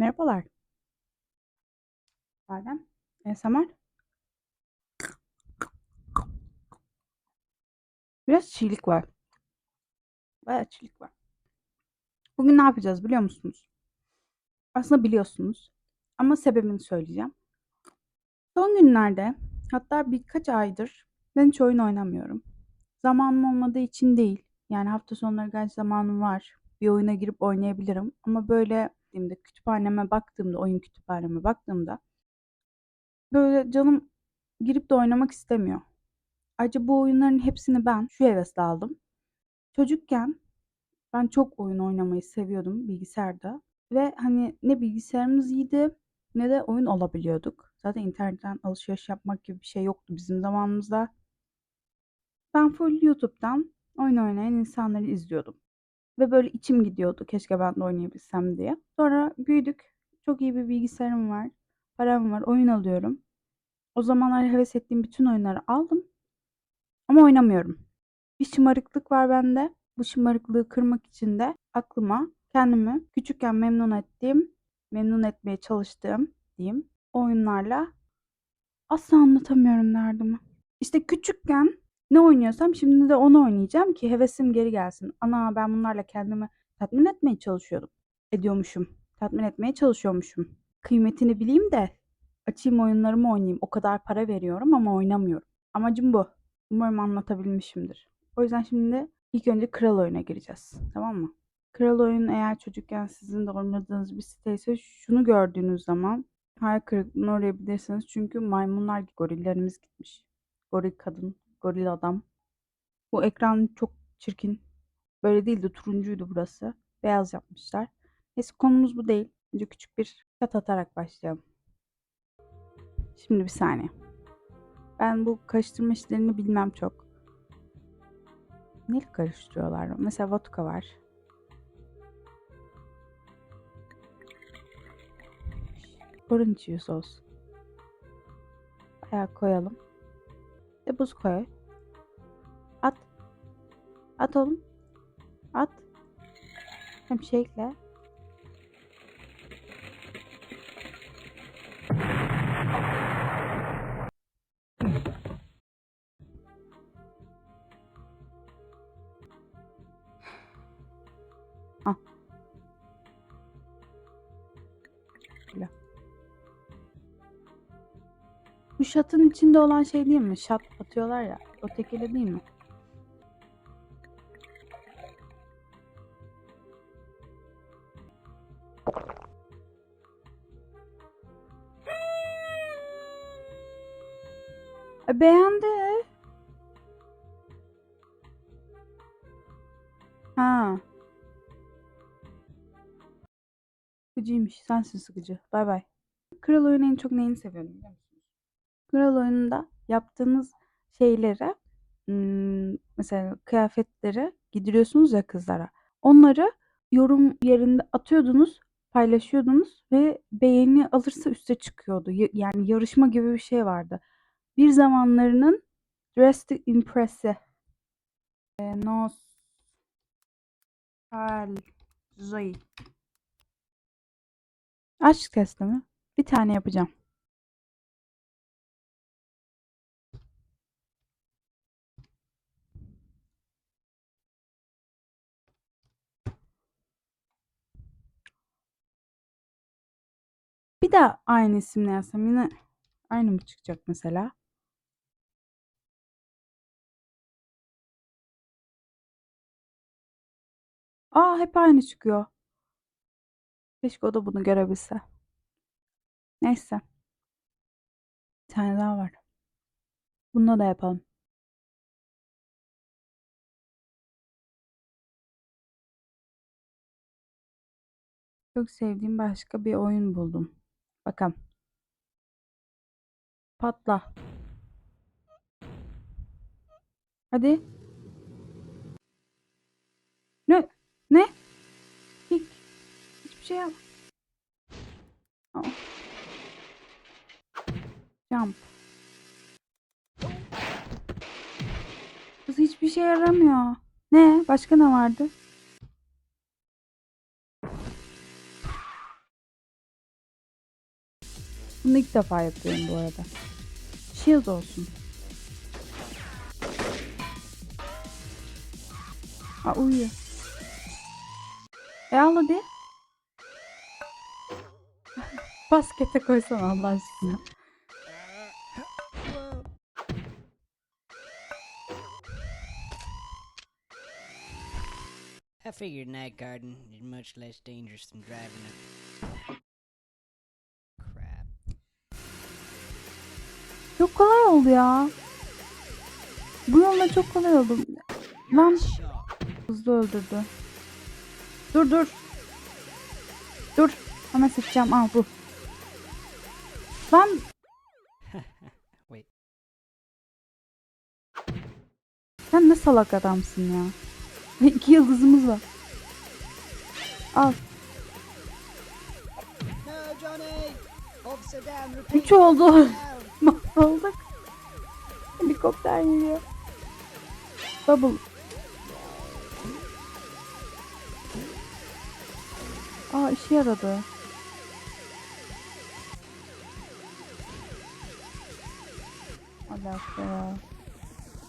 Merhabalar. Badem. ASMR. Biraz çiğlik var. Bayağı çiğlik var. Bugün ne yapacağız biliyor musunuz? Aslında biliyorsunuz. Ama sebebini söyleyeceğim. Son günlerde hatta birkaç aydır ben hiç oyun oynamıyorum. Zamanım olmadığı için değil. Yani hafta sonları gerçi zamanım var. Bir oyuna girip oynayabilirim. Ama böyle gittiğimde kütüphaneme baktığımda, oyun kütüphaneme baktığımda böyle canım girip de oynamak istemiyor. Ayrıca bu oyunların hepsini ben şu hevesle aldım. Çocukken ben çok oyun oynamayı seviyordum bilgisayarda. Ve hani ne bilgisayarımız iyiydi ne de oyun alabiliyorduk. Zaten internetten alışveriş yapmak gibi bir şey yoktu bizim zamanımızda. Ben full YouTube'dan oyun oynayan insanları izliyordum. Ve böyle içim gidiyordu keşke ben de oynayabilsem diye. Sonra büyüdük. Çok iyi bir bilgisayarım var. Param var. Oyun alıyorum. O zamanlar heves ettiğim bütün oyunları aldım. Ama oynamıyorum. Bir şımarıklık var bende. Bu şımarıklığı kırmak için de aklıma kendimi küçükken memnun ettiğim, memnun etmeye çalıştığım diyeyim oyunlarla asla anlatamıyorum derdimi. İşte küçükken ne oynuyorsam şimdi de onu oynayacağım ki hevesim geri gelsin. Ana ben bunlarla kendimi tatmin etmeye çalışıyordum. Ediyormuşum. Tatmin etmeye çalışıyormuşum. Kıymetini bileyim de açayım oyunlarımı oynayayım. O kadar para veriyorum ama oynamıyorum. Amacım bu. Umarım anlatabilmişimdir. O yüzden şimdi ilk önce kral oyuna gireceğiz. Tamam mı? Kral oyun eğer çocukken sizin de oynadığınız bir siteyse şunu gördüğünüz zaman hayal kırıklığına uğrayabilirsiniz. Çünkü maymunlar, gorillerimiz gitmiş. Goril kadın, goril adam. Bu ekran çok çirkin. Böyle değildi, turuncuydu burası. Beyaz yapmışlar. Neyse konumuz bu değil. Önce küçük bir kat atarak başlayalım. Şimdi bir saniye. Ben bu karıştırma işlerini bilmem çok. Neyle karıştırıyorlar? Mesela vodka var. Orange juice olsun. Bayağı koyalım. De buz koy. At. At oğlum. At. Hem shake'le. Al. Böyle. Bu şatın içinde olan şey değil mi? Şat atıyorlar ya. O tekeli değil mi? E, beğendi. Ha. Sıkıcıymış. Sensin sıkıcı. Bay bay. Kral oyunu en çok neyini seviyorum biliyor musunuz? Kral oyununda yaptığınız şeylere mesela kıyafetleri giydiriyorsunuz ya kızlara. Onları yorum yerinde atıyordunuz, paylaşıyordunuz ve beğeni alırsa üste çıkıyordu. Yani yarışma gibi bir şey vardı. Bir zamanlarının Dress to Impress'i. E, Nostalji. Aşk testi mi? Bir tane yapacağım. Bir de aynı isimle yazsam yine aynı mı çıkacak mesela? Aa hep aynı çıkıyor. Keşke o da bunu görebilse. Neyse. Bir tane daha var. Bununla da yapalım. Çok sevdiğim başka bir oyun buldum. Bakalım. Patla. Hadi. Ne? Ne? Hiç, hiçbir şey yap. Aa. Jump. Kız hiçbir şey yaramıyor. Ne? Başka ne vardı? Bunu ilk defa yapıyorum bu arada. Shield olsun. Aa uyuyor. E al hadi. Baskete koysana Allah aşkına. I figured night garden is much less dangerous than driving a Çok kolay oldu ya. Bu yolla çok kolay oldu. Lan. Hızlı öldürdü. Dur dur. Dur. Hemen sıkacağım. Al bu. Lan Wait. sen ne salak adamsın ya. İki yıldızımız var. Al. Üç oldu. Mahvolduk. Helikopter geliyor. Bubble. Aa işe yaradı. Alaka ya.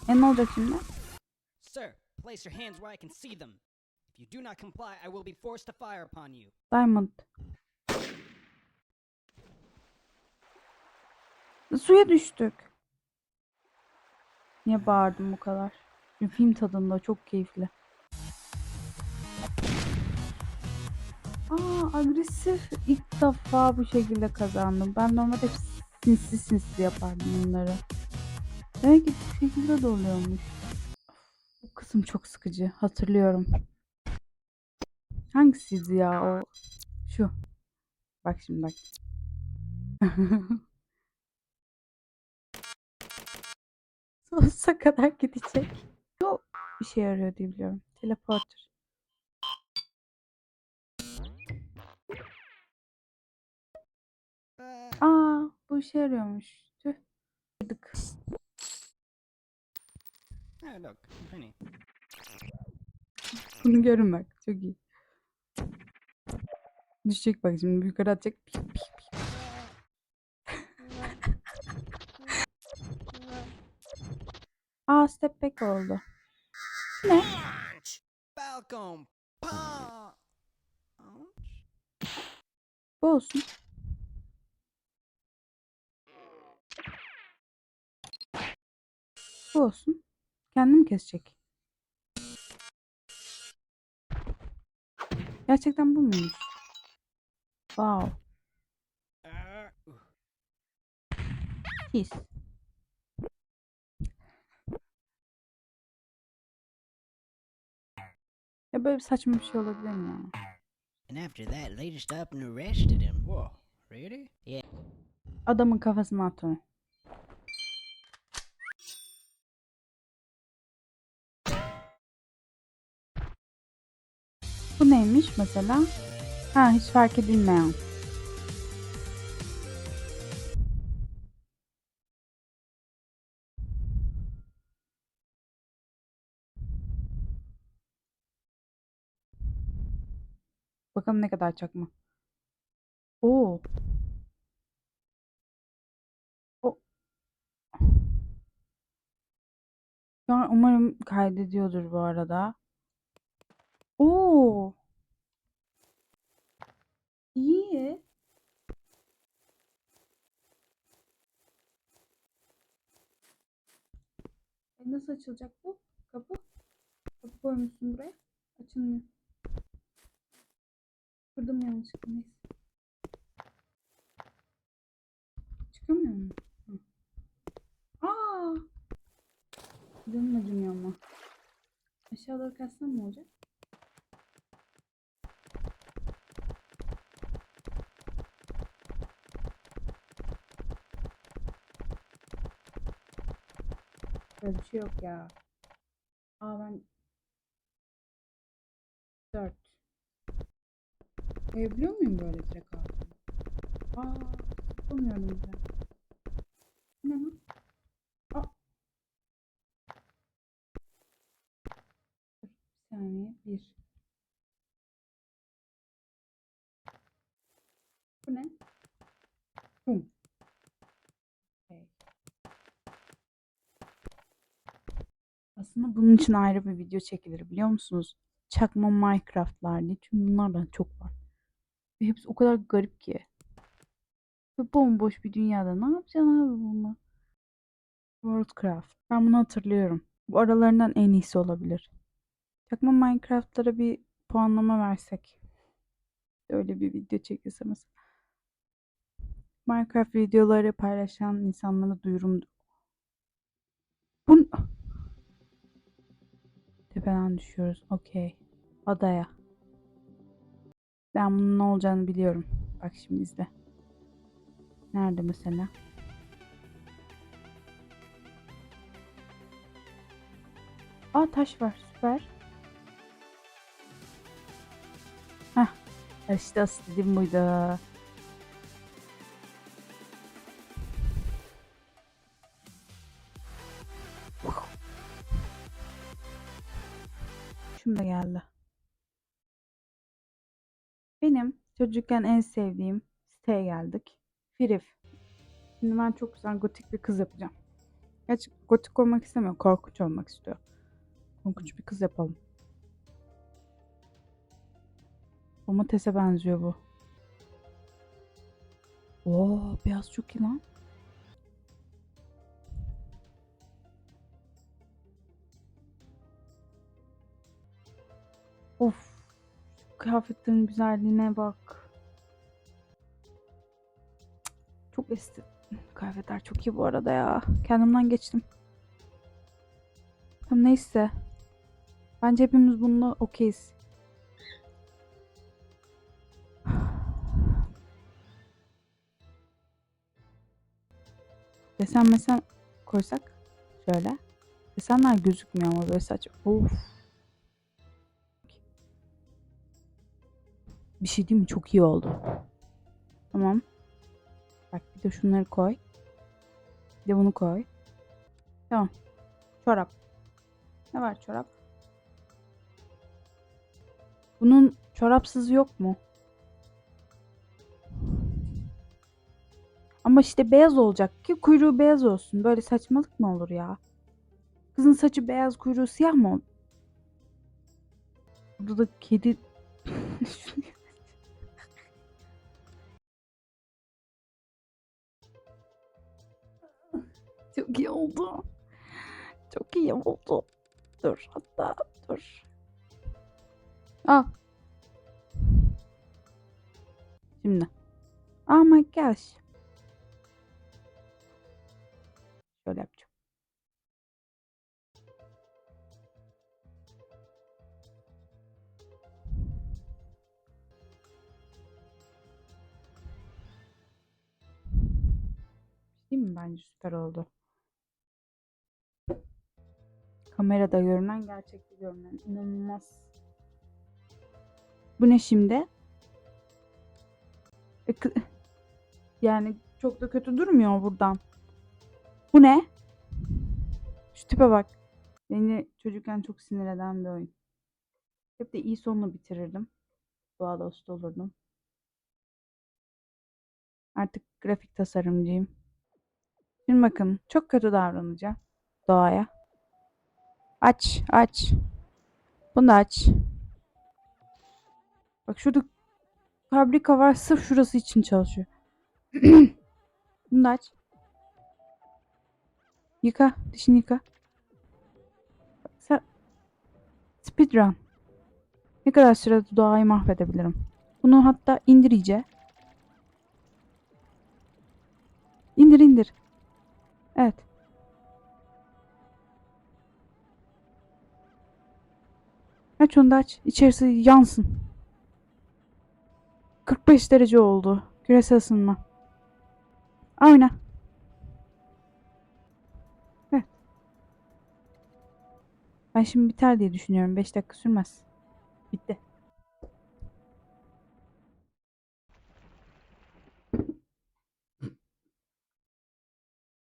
E ne olacak şimdi? Sir, place your hands where I can see them. If you do not comply, I will be forced to fire upon you. Diamond. Suya düştük. Niye bağırdım bu kadar? Çünkü film tadında çok keyifli. Aa agresif. İlk defa bu şekilde kazandım. Ben normalde hep sinsi sinsi yapardım bunları. Demek ki bu şekilde de oluyormuş. Bu kısım çok sıkıcı. Hatırlıyorum. Hangisiydi ya o? Şu. Bak şimdi bak. Sonsuza kadar gidecek. Bu işe yarıyor diye biliyorum. Teleporter. Aa bu işe yarıyormuş. Tüh. Kırdık. Bunu görün bak. Çok iyi. Düşecek bak şimdi yukarı atacak. Pik, pik, Aa step back oldu. Ne? Punch! Bu olsun. Bu olsun. Kendim kesecek. Gerçekten bu muymuş? Wow. Pis. Ya böyle saçma bir şey olabilir mi ya? And after that, they just up and arrested him. Whoa, really? Yeah. Adamın kafasına at onu. Bu neymiş mesela? Ha hiç fark edilmeyen. Bakalım ne kadar çakma. Oo. O. Şu an umarım kaydediyordur bu arada. Oo. İyi. E nasıl açılacak bu kapı? Kapı koymuşsun buraya. Açılmıyor. Kırdım yanlışlıkla neyse. Çıkamıyor mu? Aa! Canım acımıyor ama. Aşağı doğru kaçsam ne olacak? Böyle bir şey yok ya. Aa ben 4 Koyabiliyor muyum böyle direkt altına? Aa, yapamıyorum bile. Ne lan? Aa. Bir saniye. Bir. Bu ne? Bum. Aslında bunun için ayrı bir video çekilir biliyor musunuz? Çakma Minecraft'lar diye. Çünkü bunlardan çok var. Ve hepsi o kadar garip ki. Ve bomboş bir dünyada ne yapacaksın abi bununla? Worldcraft. Ben bunu hatırlıyorum. Bu aralarından en iyisi olabilir. Çakma Minecraft'lara bir puanlama versek. Öyle bir video çekilse. Minecraft videoları paylaşan insanlara duyurum. Bu... Tepeden düşüyoruz. Okey. Adaya. Ben bunun ne olacağını biliyorum. Bak şimdi izle. Nerede mesela? Aa taş var. Süper. Heh. İşte asıl dediğim buydu. Çocukken en sevdiğim siteye geldik. Firif. Şimdi ben çok güzel gotik bir kız yapacağım. Gerçi gotik olmak istemiyor. Korkunç olmak istiyor. Korkunç bir kız yapalım. Domatese benziyor bu. Oo, beyaz çok iyi lan. Of. Şu kıyafetlerin güzelliğine bak. Çok esti. Kıyafetler çok iyi bu arada ya. Kendimden geçtim. Tamam neyse. Bence hepimiz bununla okeyiz. Desen mesela koysak şöyle. Desenler gözükmüyor ama böyle saçma. Of. Bir şey değil mi? Çok iyi oldu. Tamam. Bak bir de şunları koy. Bir de bunu koy. Tamam. Çorap. Ne var çorap? Bunun çorapsızı yok mu? Ama işte beyaz olacak ki kuyruğu beyaz olsun. Böyle saçmalık mı olur ya? Kızın saçı beyaz kuyruğu siyah mı? ol- Burada da kedi... Çok iyi oldu. Çok iyi oldu. Dur hatta dur. Al. Şimdi. Oh my gosh. Şöyle yapacağım. Değil mi? Bence süper oldu. Kamerada görünen gerçekte görünen inanılmaz. Bu ne şimdi? E, yani çok da kötü durmuyor buradan. Bu ne? Şu tipe bak. Beni çocukken çok sinir eden bir oyun. Hep de iyi sonla bitirirdim. Doğa dostu olurdum. Artık grafik tasarımcıyım. Şimdi bakın çok kötü davranacağım doğaya. Aç, aç. Bunu aç. Bak şurada fabrika var sırf şurası için çalışıyor. Bunu aç. Yıka, dişini yıka. Bak Sen... Speedrun. Ne kadar sürede doğayı mahvedebilirim? Bunu hatta indir iyice. İndir indir. Aç onu da aç. İçerisi yansın. 45 derece oldu. Küresel ısınma. Oyna. Evet. Ben şimdi biter diye düşünüyorum. 5 dakika sürmez. Bitti.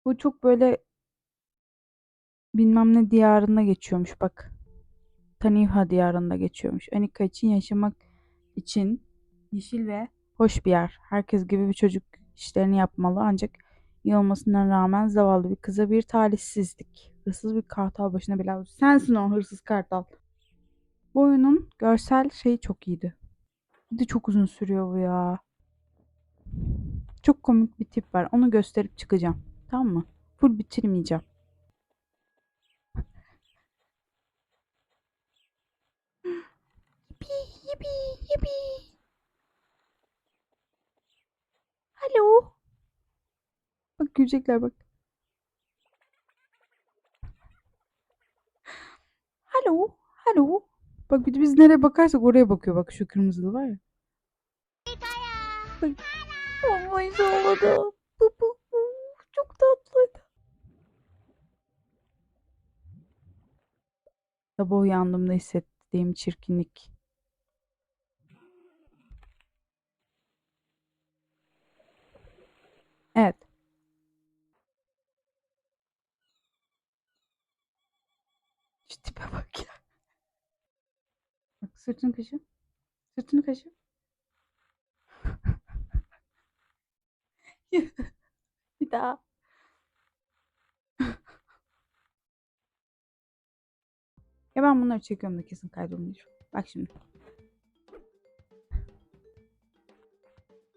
Bu çok böyle bilmem ne diyarında geçiyormuş bak. Tanivha diyarında geçiyormuş. Anika için yaşamak için yeşil ve hoş bir yer. Herkes gibi bir çocuk işlerini yapmalı ancak iyi olmasına rağmen zavallı bir kıza bir talihsizlik. Hırsız bir kartal başına bela. Sensin o hırsız kartal. Bu oyunun görsel şeyi çok iyiydi. Bir de çok uzun sürüyor bu ya. Çok komik bir tip var. Onu gösterip çıkacağım. Tamam mı? Full bitirmeyeceğim. Yippee, yippee. Alo. Bak gülecekler bak. Alo. Alo. Bak bir de biz nereye bakarsak oraya bakıyor. Bak şu kırmızılı var ya. Bak. Vallahi zorladı. Bu, bu, bu. Çok tatlıydı. Sabah uyandığımda hissettiğim çirkinlik. Evet. Şu tipe bak ya. Bak sırtını kaşı. Sırtını kaşı. Bir daha. Ya ben bunları çekiyorum da kesin kaydolmuyor. Bak şimdi.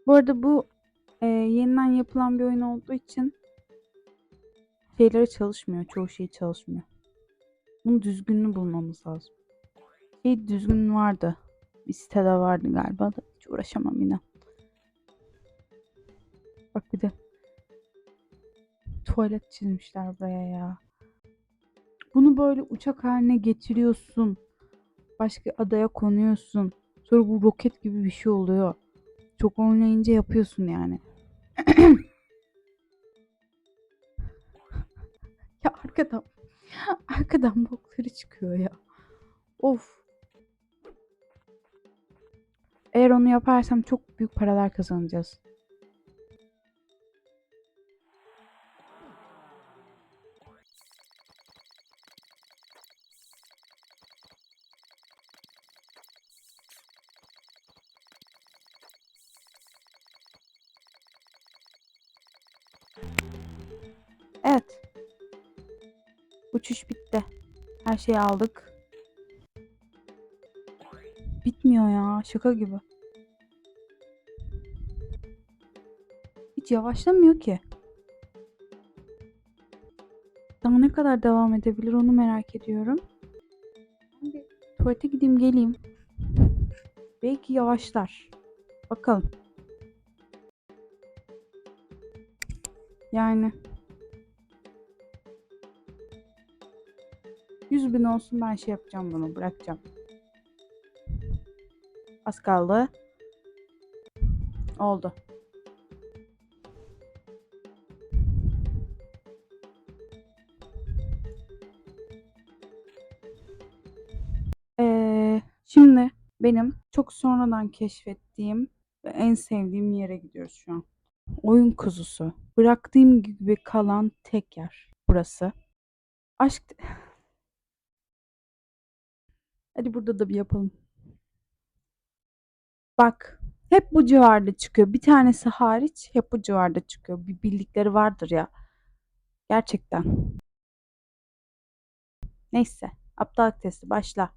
Bu arada bu e, yeniden yapılan bir oyun olduğu için şeyleri çalışmıyor. Çoğu şey çalışmıyor. Bunun düzgününü bulmamız lazım. Şey düzgün vardı. Bir sitede vardı galiba da hiç uğraşamam yine. Bak bir de tuvalet çizmişler buraya ya. Bunu böyle uçak haline getiriyorsun. Başka adaya konuyorsun. Sonra bu roket gibi bir şey oluyor. Çok oynayınca yapıyorsun yani. ya arkadan arkadan bokları çıkıyor ya. Of. Eğer onu yaparsam çok büyük paralar kazanacağız. Evet. Uçuş bitti. Her şeyi aldık. Bitmiyor ya. Şaka gibi. Hiç yavaşlamıyor ki. Daha ne kadar devam edebilir onu merak ediyorum. Bir tuvalete gideyim geleyim. Belki yavaşlar. Bakalım. Yani bin olsun ben şey yapacağım bunu bırakacağım. Az kaldı. Oldu. Ee, şimdi benim çok sonradan keşfettiğim ve en sevdiğim yere gidiyoruz şu an. Oyun kuzusu. Bıraktığım gibi kalan tek yer burası. Aşk... Hadi burada da bir yapalım. Bak. Hep bu civarda çıkıyor. Bir tanesi hariç hep bu civarda çıkıyor. Bir bildikleri vardır ya. Gerçekten. Neyse. Aptallık testi başla.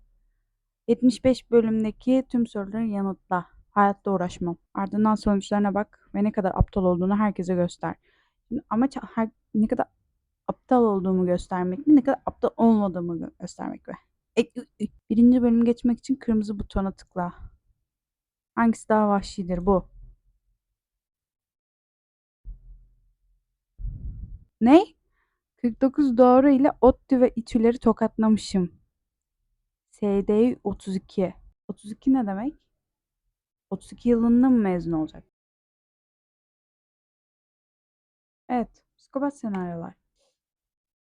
75 bölümdeki tüm soruları yanıtla. Hayatta uğraşmam. Ardından sonuçlarına bak ve ne kadar aptal olduğunu herkese göster. Şimdi amaç her, ne kadar aptal olduğumu göstermek mi, ne kadar aptal olmadığımı gö- göstermek mi? E. Birinci bölüm geçmek için kırmızı butona tıkla. Hangisi daha vahşidir bu? Ne? 49 doğru ile ODTÜ ve İTÜ'leri tokatlamışım. SD'yi 32. 32 ne demek? 32 yılında mı mezun olacak? Evet. Psikopat senaryolar.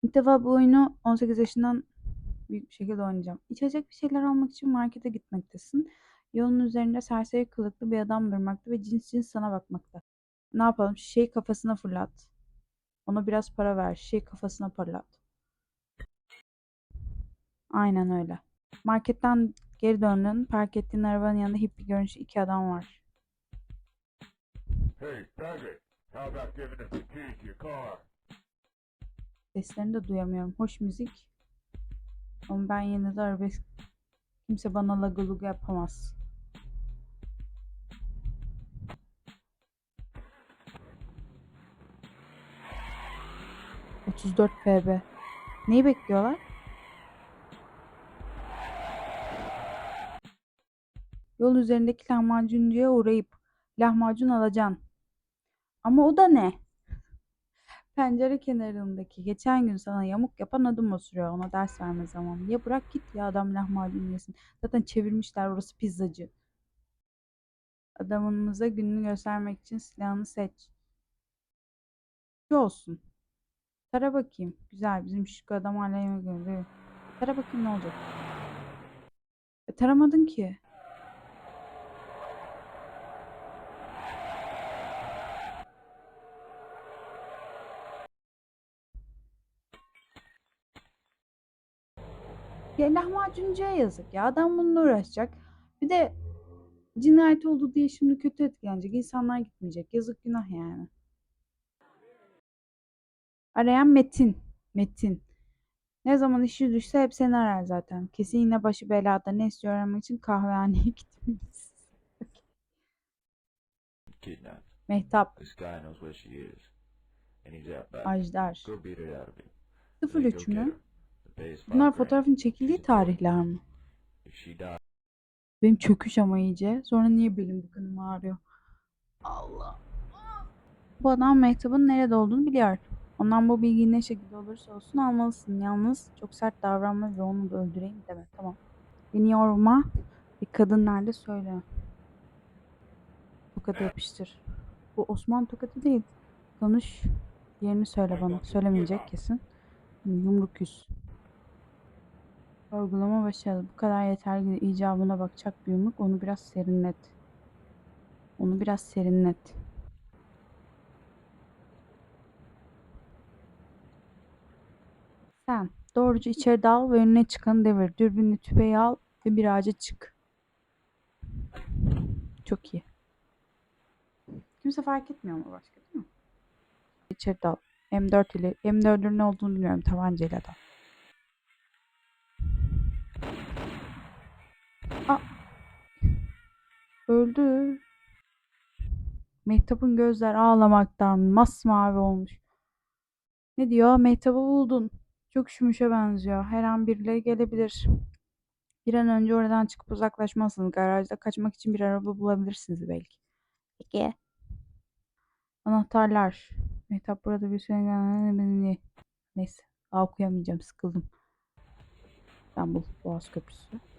İlk defa bu oyunu 18 yaşından büyük bir şekilde oynayacağım. İçecek bir şeyler almak için markete gitmektesin. Yolun üzerinde serseri kılıklı bir adam durmakta ve cins cins sana bakmakta. Ne yapalım? Şişeyi kafasına fırlat. Ona biraz para ver. Şişeyi kafasına fırlat. Aynen öyle. Marketten geri döndün. Park ettiğin arabanın yanında hippie görünüşlü iki adam var. Hey, faggot, how about giving us the keys to your car? Seslerini de duyamıyorum. Hoş müzik. Ama ben yine de arabesk kimse bana laga luga yapamaz. ...34 PB. Neyi bekliyorlar? Yol üzerindeki lahmacuncuya uğrayıp lahmacun alacaksın. Ama o da ne? Pencere kenarındaki geçen gün sana yamuk yapan adım osuruyor. Ona ders verme zamanı. Ya bırak git ya adam lahmacun yesin. Zaten çevirmişler orası pizzacı. Adamınıza gününü göstermek için silahını seç. Şu olsun. Tara bakayım. Güzel bizim şık adam hala yemek yiyor. Tara bakayım ne olacak. E, taramadın ki. Ya lahmacuncuya yazık ya. Adam bununla uğraşacak. Bir de cinayet oldu diye şimdi kötü etkilenecek. İnsanlar gitmeyecek. Yazık günah yani. Arayan Metin. Metin. Ne zaman işi düşse hep seni arar zaten. Kesin yine başı belada. Ne istiyor öğrenmek için kahvehaneye gitmeliyiz. kidnapped. Mehtap. This guy knows where she is. And he's out back. Ajdar. Go beat it out of him. Then 03 go get mü? Bunlar fotoğrafın çekildiği tarihler mi? Benim çöküş ama iyice. Sonra niye belim bıkınım ağrıyor? Allah. Bu adam Mehtap'ın nerede olduğunu biliyor. Ondan bu bilgiyi ne şekilde olursa olsun almalısın. Yalnız çok sert davranma ve onu da öldüreyim deme. Tamam. Beni yorma. Bir kadın nerede söyle. Tokadı yapıştır. Bu Osman tokadı değil. Konuş. Yerini söyle bana. Söylemeyecek kesin. Yumruk yüz. Sorgulama başarılı. Bu kadar yeterli icabına bakacak bir yumruk. Onu biraz serinlet. Onu biraz serinlet. Sen doğruca içeri dal ve önüne çıkanı devir. Dürbünlü tüfeği al ve bir ağaca çık. Çok iyi. Kimse fark etmiyor mu başka değil mi? İçeri dal. M4 ile M4'ün ne olduğunu bilmiyorum. Tabancayla dal. Aa. Öldü. Mehtap'ın gözler ağlamaktan masmavi olmuş. Ne diyor? Mehtap'ı buldun. Çok şümüşe benziyor. Her an birileri gelebilir. Bir an önce oradan çıkıp uzaklaşmalısınız. Garajda kaçmak için bir araba bulabilirsiniz belki. Peki. Anahtarlar. Mehtap burada bir süre gelmedi. Neyse. Daha okuyamayacağım. Sıkıldım. İstanbul Boğaz Köprüsü.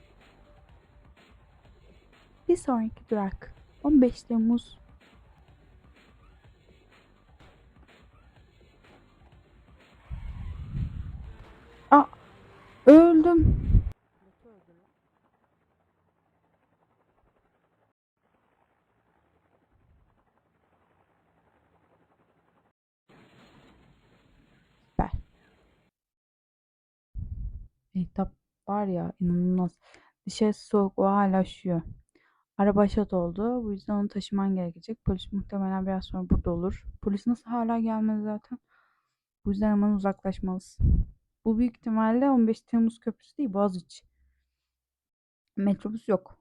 Bir sonraki durak 15 Temmuz. Aa, öldüm. Süper. Mehtap var ya inanılmaz. Dışarısı soğuk o hala üşüyor. Araba şat oldu. Bu yüzden onu taşıman gerekecek. Polis muhtemelen biraz sonra burada olur. Polis nasıl hala gelmedi zaten. Bu yüzden hemen uzaklaşmalısın. Bu büyük ihtimalle 15 Temmuz Köprüsü değil Boğaziçi. Metrobüs yok.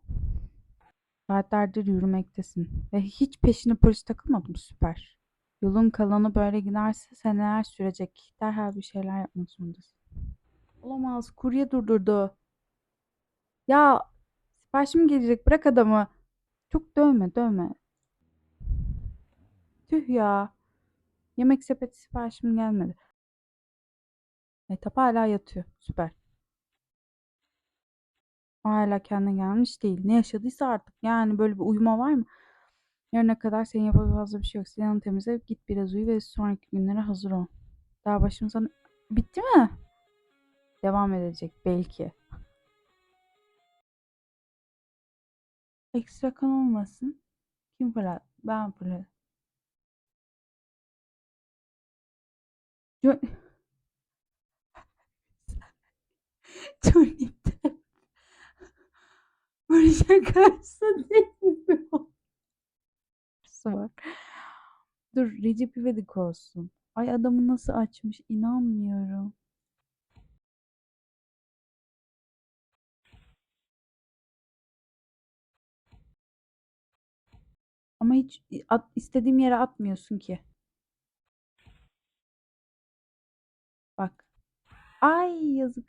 Saatlerdir yürümektesin. Ve hiç peşine polis takılmadı mı? Süper. Yolun kalanı böyle giderse seneler sürecek. Derhal bir şeyler yapmak zorundasın. Olamaz. Kurye durdurdu. Ya siparişim gelecek. Bırak adamı. Çok dövme dövme. Tüh ya. Yemek sepeti siparişim gelmedi. Etap hala yatıyor. Süper. Hala kendine gelmiş değil. Ne yaşadıysa artık. Yani böyle bir uyuma var mı? Yarına kadar senin yapabileceğin fazla bir şey yok. Silahını temizle. Git biraz uyu ve sonraki günlere hazır ol. Daha başımıza... Bitti mi? Devam edecek belki. Ekstra kan olmasın. Kim fırlat? Ben fırlat. Jo- Johnny Depp. Barış'a karşı değil mi? var. Dur Recep İvedik olsun. Ay adamı nasıl açmış inanmıyorum. Ama hiç at, istediğim yere atmıyorsun ki. Bak. Ay yazık.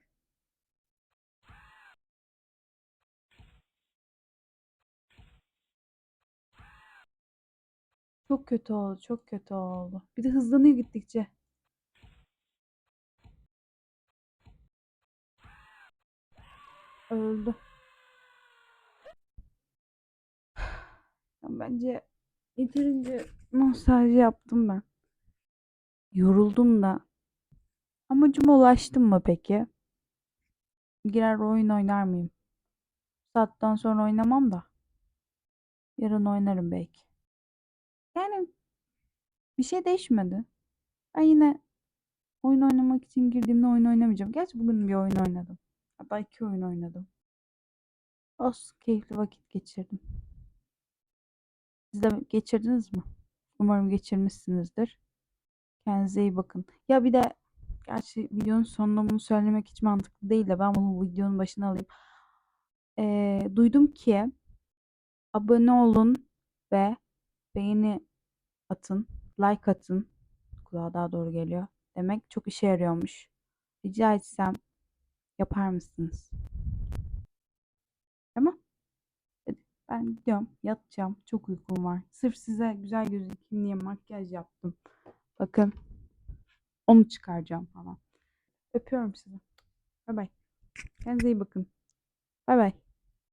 Çok kötü oldu, çok kötü oldu. Bir de hızlanıyor gittikçe. Öldü. Bence yeterince nostalji yaptım ben. Yoruldum da. Amacıma ulaştım mı peki? Girer oyun oynar mıyım? Saatten sonra oynamam da. Yarın oynarım belki. Yani bir şey değişmedi. Ben yine oyun oynamak için girdiğimde oyun oynamayacağım. Gerçi bugün bir oyun oynadım. Hatta iki oyun oynadım. Olsun keyifli vakit geçirdim. Siz de geçirdiniz mi? Umarım geçirmişsinizdir. Kendinize iyi bakın. Ya bir de gerçi videonun sonunda bunu söylemek hiç mantıklı değil de ben bunu videonun başına alayım. Ee, duydum ki abone olun ve beğeni atın, like atın. Kulağa daha doğru geliyor. Demek çok işe yarıyormuş. Rica etsem yapar mısınız? Tamam. Hadi ben gidiyorum. Yatacağım. Çok uykum var. Sırf size güzel gözükeyim diye makyaj yaptım. Bakın. Onu çıkaracağım falan. Öpüyorum sizi. Bay bay. Kendinize iyi bakın. Bay bay.